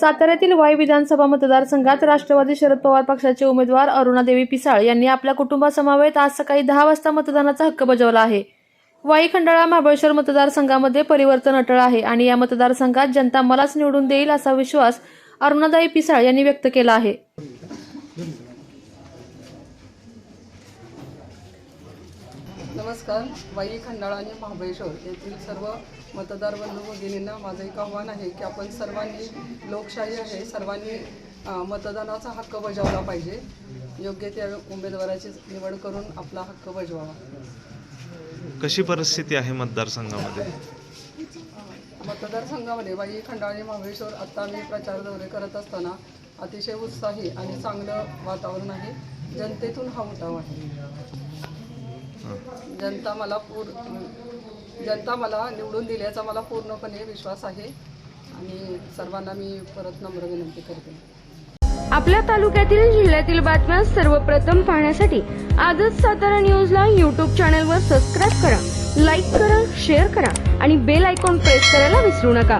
साताऱ्यातील वाई विधानसभा मतदारसंघात राष्ट्रवादी शरद पवार पक्षाचे उमेदवार अरुणादेवी पिसाळ यांनी आपल्या कुटुंबासमवेत आज सकाळी दहा वाजता मतदानाचा हक्क बजावला आहे. वाई खंडाळा महाबळेश्वर मतदारसंघामध्ये परिवर्तन अटळ आहे आणि या मतदारसंघात जनता मलाच निवडून देईल असा विश्वास अरुणादाई पिसाळ यांनी व्यक्त केला आहे. नमस्कार. वाई खंडाळा आणि महाबळेश्वर येथील सर्व मतदार बंधू भगिनींना माझं एक आव्हान आहे की आपण सर्वांनी लोकशाही आहे सर्वांनी मतदानाचा हक्क बजावला पाहिजे. योग्य त्या उमेदवाराची निवड करून आपला हक्क बजवावा. कशी परिस्थिती आहे मतदारसंघामध्ये? मतदारसंघामध्ये वाई खंडाळा आणि महाबळेश्वर आत्ता मी प्रचार दौरे करत असताना अतिशय उत्साही आणि चांगलं वातावरण आहे. जनतेतून हा उठाव आहे. जनता मला पूर जनता मला निवडून दिल्याचा मला पूर्णपणे विश्वास आहे. आणि सर्वांना मी परत नम्र विनंती करते. आपल्या तालुक्यातील जिल्ह्यातील बातम्या सर्वप्रथम पाहण्यासाठी आजच सातारा न्यूजला यूट्यूब चॅनलवर सबस्क्राईब करा लाईक करा शेअर करा आणि बेल आयकॉन प्रेस करायला विसरू नका.